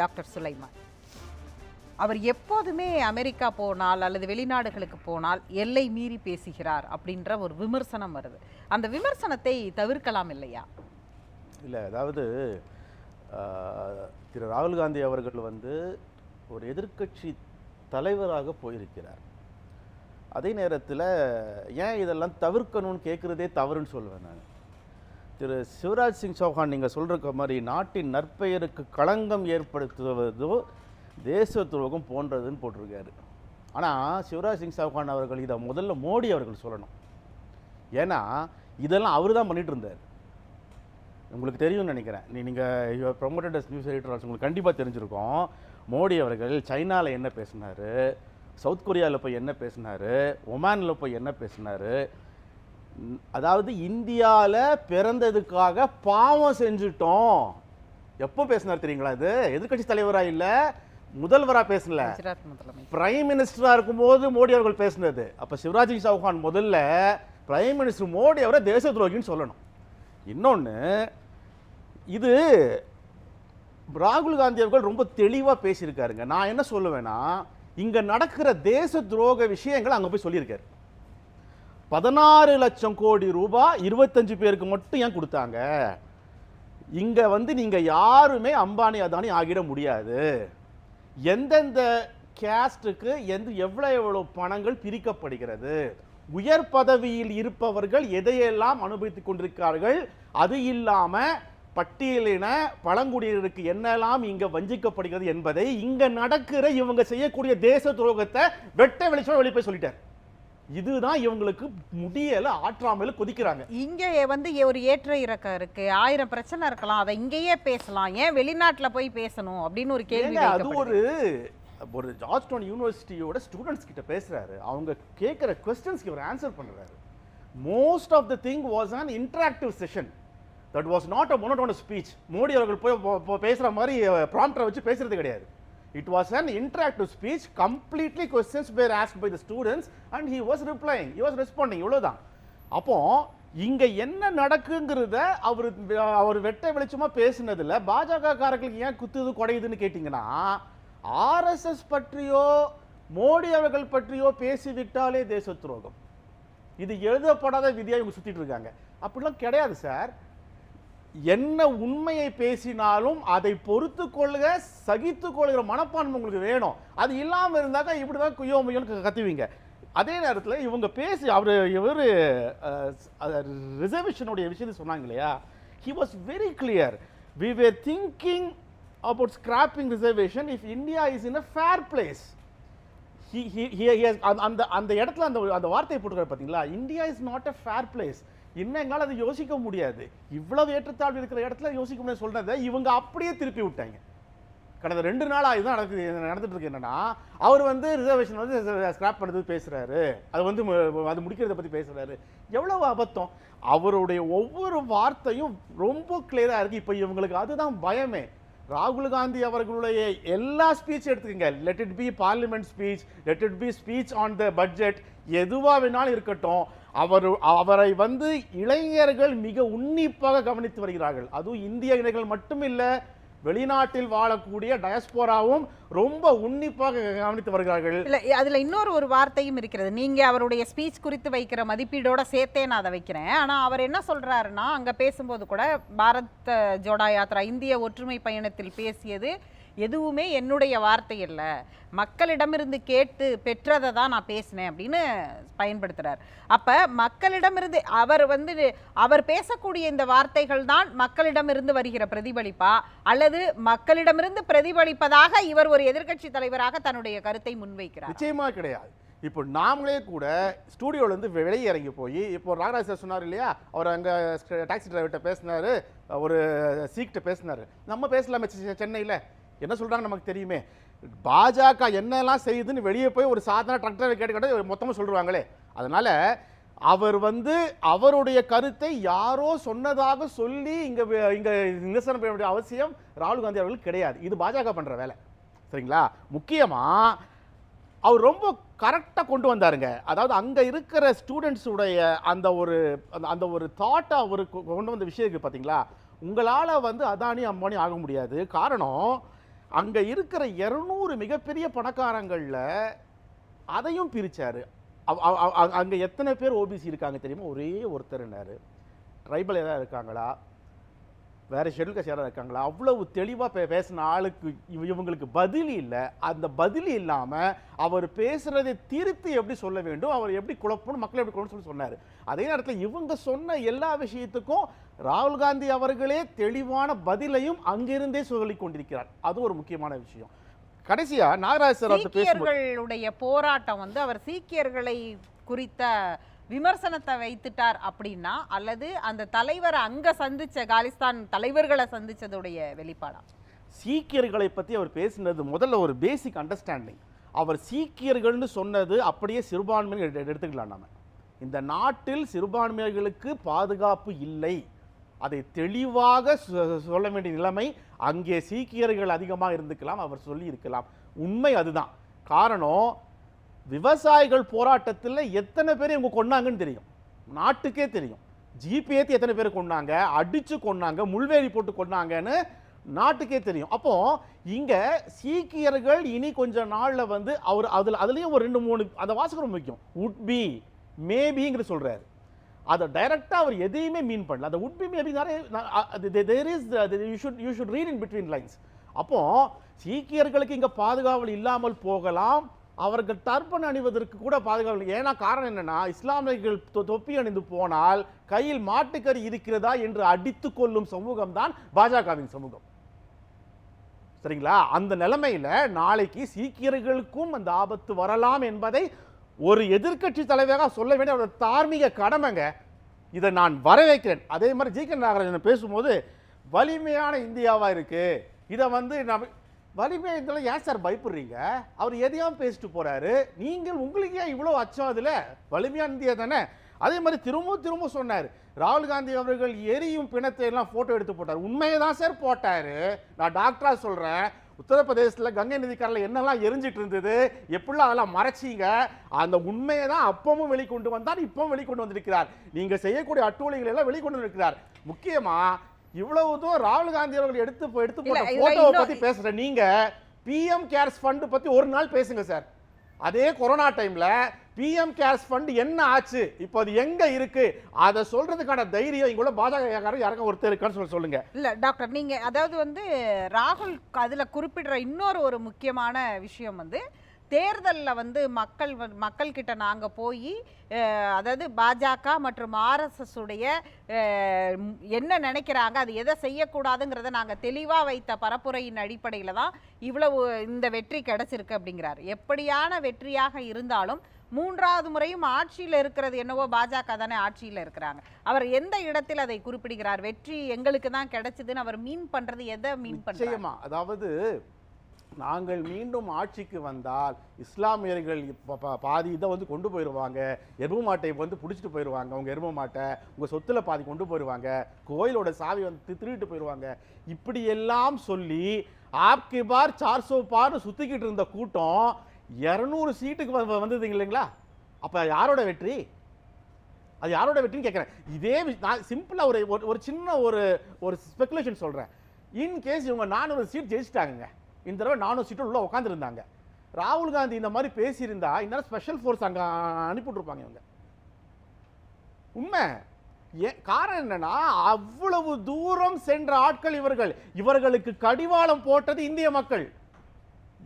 Doctor Sulaiman. அவர் எப்போதுமே America போனால் அல்லது வெளிநாடுகளுக்கு போனால் எல்லை மீறி பேசுகிறார் அப்படின்ற ஒரு விமர்சனம் வருது. அந்த விமர்சனத்தை தவிர்க்கலாம் இல்லையா? இல்லை அதாவது திரு ராகுல் காந்தி அவர்கள் வந்து ஒரு எதிர்க்கட்சி தலைவராக போயிருக்கிறார். அதே நேரத்தில் ஏன் இதெல்லாம் தவிர்க்கணும்னு கேட்குறதே தவறுன்னு சொல்லுவேன் நான். திரு சிவராஜ் சிங் சௌஹான் நீங்கள் சொல்கிற மாதிரி நாட்டின் நற்பெயருக்கு களங்கம் ஏற்படுத்துவதோ தேச துரோகம் போன்றதுன்னு போட்டிருக்காரு. ஆனால் சிவராஜ் சிங் சௌஹான் அவர்கள் இதை முதல்ல மோடி அவர்கள் சொல்லணும். ஏன்னா இதெல்லாம் அவர் தான் பண்ணிகிட்டு இருந்தார். உங்களுக்கு தெரியும்னு நினைக்கிறேன். நீ நீங்கள் ப்ரொமோட்டட் நியூஸ் எடிட்டர் உங்களுக்கு கண்டிப்பாக தெரிஞ்சிருக்கோம். மோடி அவர்கள் சைனாவில் என்ன பேசினார்? சவுத் கொரியாவில் போய் என்ன பேசினார்? ஒமானில் போய் என்ன பேசினார்? அதாவது இந்தியாவில் பிறந்ததுக்காக பாவம் செஞ்சுட்டோம். எப்போ பேசினார் தெரியுங்களா இது? எதிர்க்கட்சி தலைவராக இல்லை முதல்வராக பேசல. பிரைம் மினிஸ்டராக இருக்கும்போது மோடி அவர்கள் பேசினது. அப்போ சிவராஜ் சிங் சௌஹான் முதல்ல பிரைம் மினிஸ்டர் மோடி அவரை தேச துரோகின்னு சொல்லணும். இன்னொன்று இது ராகுல் காந்தி அவர்கள் ரொம்ப தெளிவாக பேசியிருக்காருங்க. நான் என்ன சொல்லுவேன்னா இங்கே நடக்கிற தேச துரோக விஷயங்களை அங்கே போய் சொல்லியிருக்காரு. பதினாறு லட்சம் கோடி ரூபாய் இருபத்தஞ்சு பேருக்கு மட்டும் ஏன் கொடுத்தாங்க? இங்கே வந்து நீங்கள் யாருமே அம்பானி அதானி ஆகிட முடியாது. எந்தெந்த கேஸ்டுக்கு எந்த எவ்வளோ எவ்வளோ பணங்கள் பிரிக்கப்படுகிறது? உயர் பதவியில் இருப்பவர்கள் எதையெல்லாம் அனுபவித்துக் கொண்டிருக்கிறார்கள்? அது இல்லாமல் பட்டியலின பழங்குடியினருக்கு என்னெல்லாம் இங்கே வஞ்சிக்கப்படுகிறது என்பதை இங்கே நடக்கிற இவங்க செய்யக்கூடிய தேச துரோகத்தை வெட்ட வெளிச்சம் வெளிப்பை சொல்லிட்டார். இதுதான் இவங்களுக்கு முடியல ஆற்றாமல கொதிக்கிறாங்க. இங்கே வந்து ஒரு ஏற்ற இறக்கம் இருக்கு. ஆயிரம் பிரச்சனை இருக்கலாம். அதை இங்கேயே பேசலாம். ஏன் வெளிநாட்டுல போய் பேசணும் அப்படின்னு ஒரு கேள்வி அது. ஒரு ஒரு ஜார்ஜ் டவுன் யூனிவர்சிட்டியோட ஸ்டூடெண்ட்ஸ் கிட்ட பேசுறாரு. அவங்க கேட்குற கொஸ்டின்ஸ்க்கு இவர் ஆன்சர் பண்றாரு. Most of the thing was an interactive session that was not a monotone speech Modi அவர்கள் போய் போ- போ- பேசுற மாதிரி ப்ராம்ப்டரை வச்சு பேசுறது கிடையாது. It was an interactive speech completely questions பேர் ask by the students and he was replying he was responding இவ்வளோதான் அப்போ இங்கே என்ன நடக்குங்கிறத அவர் அவர் வெட்ட வெளிச்சமாக பேசுனதுல பாஜக காரர்களுக்கு ஏன் குத்துது குடையுதுன்னு கேட்டிங்கன்னா ஆர்எஸ்எஸ் பற்றியோ மோடி அவர்கள் பற்றியோ பேசிவிட்டாலே தேச துரோகம். இது எழுதப்படாத விதியாக இவங்க சுற்றிட்டு இருக்காங்க. அப்படிலாம் கிடையாது சார். என்ன உண்மையை பேசினாலும் அதை பொறுத்து கொள்க சகித்து கொள்கிற மனப்பான்மை உங்களுக்கு வேணும். அது இல்லாமல் இருந்தாக்கா இப்படிதான் குய்யோ முய்யோன்னு கத்துவீங்க. அதே நேரத்தில் இவங்க பேசி அவர் இவர் ரிசர்வேஷனுடைய விஷயத்தை சொன்னாங்க இல்லையா? He was very clear we were thinking about scrapping reservation if India is in a fair place அந்த- அந்த அந்த இடத்துல அந்த அந்த வார்த்தையை போட்டுக்கிறார் பார்த்தீங்களா India is not a fair place இன்னும் எங்களால் அதை யோசிக்க முடியாது. இவ்வளவு ஏற்றத்தாழ்வு இருக்கிற இடத்துல யோசிக்க முடியாது சொல்றதை இவங்க அப்படியே திருப்பி விட்டாங்க. கடந்த ரெண்டு நாளாக இதுதான் நடக்குது நடந்துட்டு இருக்கு என்னன்னா அவர் வந்து ரிசர்வேஷன் வந்து ஸ்கிராப் பண்ணுறது பேசுறாரு. அது வந்து அது முடிக்கிறத பத்தி பேசுறாரு. எவ்வளவு அபத்தம். அவருடைய ஒவ்வொரு வார்த்தையும் ரொம்ப கிளியராக இருக்கு. இப்போ இவங்களுக்கு அதுதான் பயமே. ராகுல் காந்தி அவர்களுடைய எல்லா ஸ்பீச் எடுத்துக்கங்க. Let it be parliament speech let it be speech on the budget எதுவாக வேணாலும் இருக்கட்டும். அவர் அவரை வந்து இளைஞர்கள் மிக உன்னிப்பாக கவனித்து வருகிறார்கள். அதுவும் இந்திய இளைஞர்கள் இல்லை வெளிநாட்டில் வாழக்கூடிய டயஸ்போராவும் ரொம்ப உன்னிப்பாக கவனித்து வருகிறார்கள். இல்லை அதில் இன்னொரு ஒரு வார்த்தையும் இருக்கிறது. நீங்கள் அவருடைய ஸ்பீச் குறித்து வைக்கிற மதிப்பீடோட சேர்த்தே நான் அதை வைக்கிறேன். ஆனால் அவர் என்ன சொல்கிறாருன்னா அங்கே பேசும்போது கூட பாரத் ஜோடா யாத்ரா இந்திய ஒற்றுமை பயணத்தில் பேசியது எதுவுமே என்னுடைய வார்த்தை இல்லை. மக்களிடமிருந்து கேட்டு பெற்றதை தான் நான் பேசினேன் அப்படின்னு பயன்படுத்துகிறார் அப்போ மக்களிடமிருந்து அவர் வந்து அவர் பேசக்கூடிய இந்த வார்த்தைகள் தான் மக்களிடமிருந்து வருகிற பிரதிபலிப்பா? அல்லது மக்களிடமிருந்து பிரதிபலிப்பதாக இவர் ஒரு எதிர்க்கட்சி தலைவராக தன்னுடைய கருத்தை முன்வைக்கிறார்? நிச்சயமாக கிடையாது. இப்போ நாமளே கூட ஸ்டூடியோலேருந்து வெளியே இறங்கி போய் இப்போ நாகராஜ் சார் சொன்னார் இல்லையா? அவர் அங்கே டாக்ஸி டிரைவர்கிட்ட பேசினாரு ஒரு சீக்கிட்ட பேசினாரு. நம்ம பேசலாமே சென்னையில். என்ன சொல்கிறாங்க நமக்கு தெரியுமே. பாஜக என்னெல்லாம் செய்யுதுன்னு வெளியே போய் ஒரு சாதாரண டிராக்டரை டிரைவர் மொத்தமாக சொல்லுவாங்களே அதனால் அவர் வந்து அவருடைய கருத்தை யாரோ சொன்னதாக சொல்லி இங்கே இங்கே இங்க நிரசனம் பண்ண வேண்டிய அவசியம் ராகுல் காந்தி அவர்களுக்கு கிடையாது. இது பாஜக பண்ணுற வேலை. சரிங்களா? முக்கியமாக அவர் ரொம்ப கரெக்டாக கொண்டு வந்தாருங்க. அதாவது அங்கே இருக்கிற ஸ்டூடெண்ட்ஸுடைய அந்த ஒரு அந்த- அந்த ஒரு தாட்டை அவர் கொண்டு வந்த விஷயம் இருக்குது பார்த்தீங்களா உங்களால் வந்து அதானி அம்பானி ஆக முடியாது. காரணம் அங்கே இருக்கிற இரநூறு மிகப்பெரிய பணக்காரங்களில் அதையும் பிரித்தார் அங்கே அவ- எத்தனை பேர் ஓபிசி இருக்காங்க தெரியுமா? ஒரே ஒருத்தர்னாரு ட்ரைபல் ஏதாவது இருக்காங்களா? வேற ஷெட்யூல் காஸ்ட் இருக்காங்களா? அவ்வளவு தெளிவா பே பேசின ஆளுக்கு இவ- இவங்களுக்கு பதில் இல்லை. அந்த பதில் இல்லாம அவர் பேசுறதை திருத்தி எப்படி சொல்ல வேண்டும்? அவர் எப்படி குழப்பணும்? மக்களை எப்படி குழப்பணும் சொல்லி சொன்னாரு. அதே நேரத்தில் இவங்க சொன்ன எல்லா விஷயத்துக்கும் ராகுல் காந்தி அவர்களே தெளிவான பதிலையும் அங்கிருந்தே சொல்லிக் கொண்டிருக்கிறார். அது ஒரு முக்கியமான விஷயம். கடைசியா நாகராஜ் சார் வந்து சீக்கியர்களுடைய போராட்டம் வந்து அவர் சீக்கியர்களை குறித்த விமர்சனத்தை வைத்துட்டார் அப்படின்னா அல்லது அந்த தலைவரை அங்கே சந்தித்த காலிஸ்தான் தலைவர்களை சந்தித்ததுடைய வெளிப்பாடா? சீக்கியர்களை பற்றி அவர் பேசினது முதல்ல ஒரு பேசிக் அண்டர்ஸ்டாண்டிங் அவர் சீக்கியர்கள்னு சொன்னது அப்படியே சிறுபான்மையினர் எடுத்துக்கலாம் நாம. இந்த நாட்டில் சிறுபான்மையர்களுக்கு பாதுகாப்பு இல்லை. அதை தெளிவாக சொல்ல வேண்டிய நிலைமை அங்கே சீக்கியர்கள் அதிகமாக இருந்துக்கலாம் அவர் சொல்லியிருக்கலாம். உண்மை அதுதான். காரணம் விவசாயிகள் போராட்டத்தில் எத்தனை பேர் இவங்க கொன்னாங்கன்னு தெரியும். நாட்டுக்கே தெரியும். ஜிபி ஏற்றி எத்தனை பேர் கொன்னாங்க அடித்து கொன்னாங்க முள்வேலி போட்டு கொன்னாங்கன்னு நாட்டுக்கே தெரியும். அப்போ இங்கே சீக்கியர்கள் இனி கொஞ்ச நாளில் வந்து அவர் அதில் அதுலேயும் ஒரு ரெண்டு மூணு அந்த வாசகம் ரொம்ப முக்கியம். உட் பி மேபிங்கிற சொல்கிறாரு அதை டைரெக்டாக அவர் எதையுமே மீன் பண்ணல. அந்த உட் பி மேபி நிறைய there is you should you should read in between lines அப்போ சீக்கியர்களுக்கு இங்கே பாதுகாவல் இல்லாமல் போகலாம். அவர்கள் டர்பன் அணிவதற்கு கூட பாதுகாப்பு ஏன்னா காரணம் என்னன்னா இஸ்லாமியர்கள் தொ- தொப்பி அணிந்து போனால் கையில் மாட்டுக்கறி இருக்கிறதா என்று அடித்து கொள்ளும் சமூகம் தான் பாஜகவின் சமூகம். சரிங்களா? அந்த நிலைமையில நாளைக்கு சீக்கியர்களுக்கும் அந்த ஆபத்து வரலாம் என்பதை ஒரு எதிர்க்கட்சி தலைவராக சொல்ல வேண்டிய ஒரு தார்மீக கடமைங்க. இதை நான் வரவேற்கிறேன். அதே மாதிரி ஜி கே நாகராஜன் பேசும்போது வலிமையான இந்தியாவா இருக்கு? இதை வந்து நம்ம வலிமையத்தில் ஏன் சார் பயப்படுறீங்க? அவர் எதையாவது பேசிட்டு போறாரு. நீங்கள் உங்களுக்கு ஏன் இவ்வளோ அச்சம் அதில்? வலிமையான இந்தியா தானே? அதே மாதிரி திரும்ப திரும்ப சொன்னார். ராகுல் காந்தி அவர்கள் எரியும் பிணத்தை எல்லாம் போட்டோ எடுத்து போட்டார். உண்மையை தான் சார் போட்டார். நான் டாக்டராக சொல்கிறேன் உத்தரப்பிரதேசத்தில் கங்கை நதிக்கரையில் என்னெல்லாம் எரிஞ்சிட்டு இருந்தது? எப்படிலாம் அதெல்லாம் மறைச்சீங்க? அந்த உண்மையை தான் அப்பவும் வெளிக்கொண்டு வந்தார் இப்பவும் வெளிக்கொண்டு வந்திருக்கிறார். நீங்கள் செய்யக்கூடிய அட்டூழிகளை எல்லாம் வெளிக்கொண்டு வந்திருக்கிறார். முக்கியமாக இவ்வளவு தூரம் ராகுல் காந்தி அவர்கள் எடுத்து எடுத்து போட்ட போட்டோவை பத்தி பேசுற நீங்க பிஎம் கேர்ஸ் ஃபண்ட் பத்தி ஒரு நாள் பேசுங்க சார் அதே கொரோனா டைம்ல பிஎம் கேர்ஸ் ஃபண்ட் என்ன ஆச்சு? இப்போ அது எங்க இருக்கு? அதை சொல்றதுக்கான தைரியம் இங்குள்ள பாஜக யாருக்கும் ஒருத்தர் இருக்கான்னு சொல்லி சொல்லுங்க. இல்ல டாக்டர் நீங்க அதாவது வந்து ராகுல் அதுல குறிப்பிடுற இன்னொரு ஒரு முக்கியமான விஷயம் வந்து தேர்தலில் வந்து மக்கள் மக்கள்கிட்ட நாங்கள் போய் அதாவது பாஜக மற்றும் ஆர்எஸ்எஸ் உடைய என்ன நினைக்கிறாங்க அது எதை செய்யக்கூடாதுங்கிறத நாங்கள் தெளிவாக வைத்த பரப்புரையின் அடிப்படையில் தான் இவ்வளவு இந்த வெற்றி கிடைச்சிருக்கு அப்படிங்கிறார். எப்படியான வெற்றியாக இருந்தாலும் மூன்றாவது முறையும் ஆட்சியில் இருக்கிறது என்னவோ பாஜக தானே ஆட்சியில் இருக்கிறாங்க. அவர் எந்த இடத்தில் அதை குறிப்பிடுகிறார்? வெற்றி எங்களுக்கு தான் கிடைச்சதுன்னு அவர் மீன் பண்ணுறது எதை மீன் பண்ணுறது அதாவது நாங்கள் மீண்டும் ஆட்சிக்கு வந்தால் இஸ்லாமியர்கள் பாதி இதை வந்து கொண்டு போயிடுவாங்க எரும மாட்டை வந்து பிடிச்சிட்டு போயிடுவாங்க உங்கள் எரும மாட்டை உங்கள் சொத்தில் பாதி கொண்டு போயிடுவாங்க கோயிலோட சாவி வந்து தி- போயிடுவாங்க இப்படியெல்லாம் சொல்லி ஆப்கி பார் சார்சோ பார்னு சுற்றிக்கிட்டு இருந்த கூட்டம் இரநூறு சீட்டுக்கு வ- வந்தது இல்லைங்களா? அப்போ யாரோட வெற்றி? அது யாரோட வெற்றின்னு கேட்குறேன். இதே நான் சிம்பிளாக ஒரு ஒரு- ஒரு சின்ன ஒரு ஒரு ஸ்பெகுலேஷன் சொல்கிறேன் இன் கேஸ் இவங்க நானூறு சீட் ஜெயிச்சிட்டாங்க இந்த தடவை நானூறு சீட்டு உள்ள உட்காந்துருந்தாங்க ராகுல் காந்தி இந்த மாதிரி பேசியிருந்தா இந்த ஸ்பெஷல் ஃபோர்ஸ் அங்கே அனுப்பிவிட்ருப்பாங்க இவங்க. உண்மை. ஏன் காரணம் என்னன்னா அவ்வளவு தூரம் சென்ற ஆட்கள் இவர்கள். இவர்களுக்கு கடிவாளம் போட்டது இந்திய மக்கள்.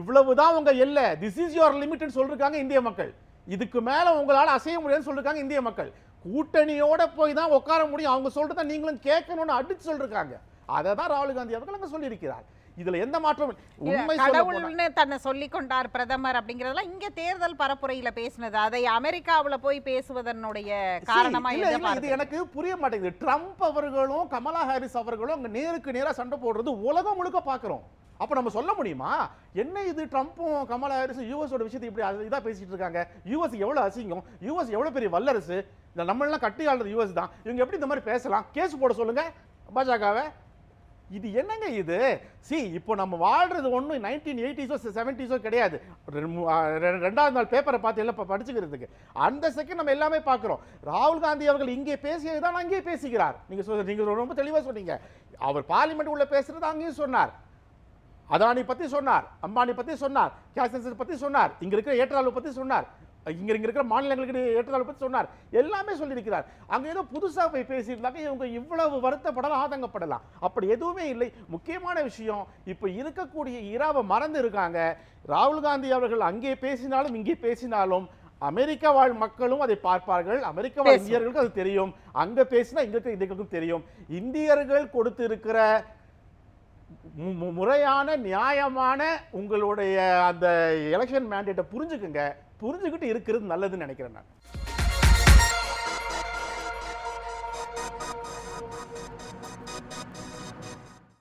இவ்வளவுதான் உங்க எல்லை. திஸ் இஸ் யுவர் லிமிட்னு சொல்லிருக்காங்க இந்திய மக்கள். இதுக்கு மேல உங்களால அசைய முடியாதுன்னு சொல்லிருக்காங்க இந்திய மக்கள். கூட்டணியோட போய் தான் உட்கார முடியும். அவங்க சொல்றத நீங்களும் கேட்கணும்னு அடிச்சு சொல்லிருக்காங்க. அதை தான் ராகுல் காந்தி அவர்கள் அங்க சொல்லியிருக்கிறார். இதுல எந்த மாற்றமும் இல்லை. உண்மை சொல்ல கடவுள்னு தன்னை சொல்லிக் கொண்டார் பிரதமர் அப்படிங்கறதெல்லாம் இங்க தேர்தல் பரப்புரையில பேசினது. அதை அமெரிக்காவுல போய் பேசுவதனுடைய காரணமா இது? எனக்கு புரிய மாட்டேங்குது. ட்ரம்ப் அவர்களும் கமலா ஹாரிஸ் அவர்களும் அங்க நேருக்கு நேரா சண்டை போடுறது உலகம் முழுக்க பாக்குறோம் அப்ப நம்ம சொல்ல முடியுமா? என்ன இது ட்ரம்ப்பும் கமலா ஹாரிஸ் யூஎஸோட விஷயத்தை இப்படி அ- இதா பேசிட்டு இருக்காங்க? யூஎஸ் எவ்வளவு அசிங்கம்? யூஎஸ் எவ்வளவு பெரிய வல்லரசு? இந்த நம்ம எல்லாம் கட்டி ஆளுறது யூஎஸ் தான். இவங்க எப்படி இந்த மாதிரி பேசலாம்? கேஸ் போட சொல்லுங்க. பாஜகவை. இது என்னங்க இது? சி இப்போ நம்ம வாழ்றது ஒன்றும் நைன்டீன் எயிட்டிஸோ செவன்டிஸோ கிடையாது. ரெண்டாவது நாள் பேப்பரை பார்த்து எல்லாம் படிச்சுக்கிறதுக்கு. அந்த செகண்ட் நம்ம எல்லாமே பார்க்குறோம். ராகுல் காந்தி அவர்கள் இங்கே பேசியது தான் அங்கேயே பேசுகிறார். நீங்கள் சொல் நீங்கள் ரொம்ப தெளிவாக சொன்னீங்க. அவர் பார்லிமெண்ட் உள்ள பேசுறது அங்கேயும் சொன்னார். அதானி பற்றி சொன்னார் அம்பானி பற்றி சொன்னார் கேசன்சர் பற்றி சொன்னார் இங்கே இருக்கிற ஏற்றத்தாழ்வு பற்றி சொன்னார். இங்க இங்க இருக்கிற மாநிலங்களுக்கு ஏற்றத்தாழ்வு பத்தி சொன்னார். எல்லாமே சொல்லியிருக்கிறார். அங்க ஏதோ புதுசா போய் பேசியிருந்தாங்க. இவங்க இவ்வளவு வருத்தப்படலாம் ஆதங்கப்படலாம். அப்படி எதுவுமே இல்லை. முக்கியமான விஷயம் இப்போ இருக்கக்கூடிய இராவை மறந்து இருக்காங்க. ராகுல் காந்தி அவர்கள் அங்கே பேசினாலும் இங்கே பேசினாலும் அமெரிக்கா வாழ் மக்களும் அதை பார்ப்பார்கள். அமெரிக்க வாழ். இந்தியர்களுக்கு அது தெரியும். அங்க பேசினா இங்க இருக்க இந்தியர்களுக்கும் தெரியும். இந்தியர்கள் கொடுத்திருக்கிற முறையான நியாயமான உங்களுடைய அந்த எலெக்ஷன் மேண்டேட்டை புரிஞ்சுக்குங்க. புரிஞ்சுக்கிட்டு இருக்கிறது நல்லதுன்னு நினைக்கிறேன் நான்.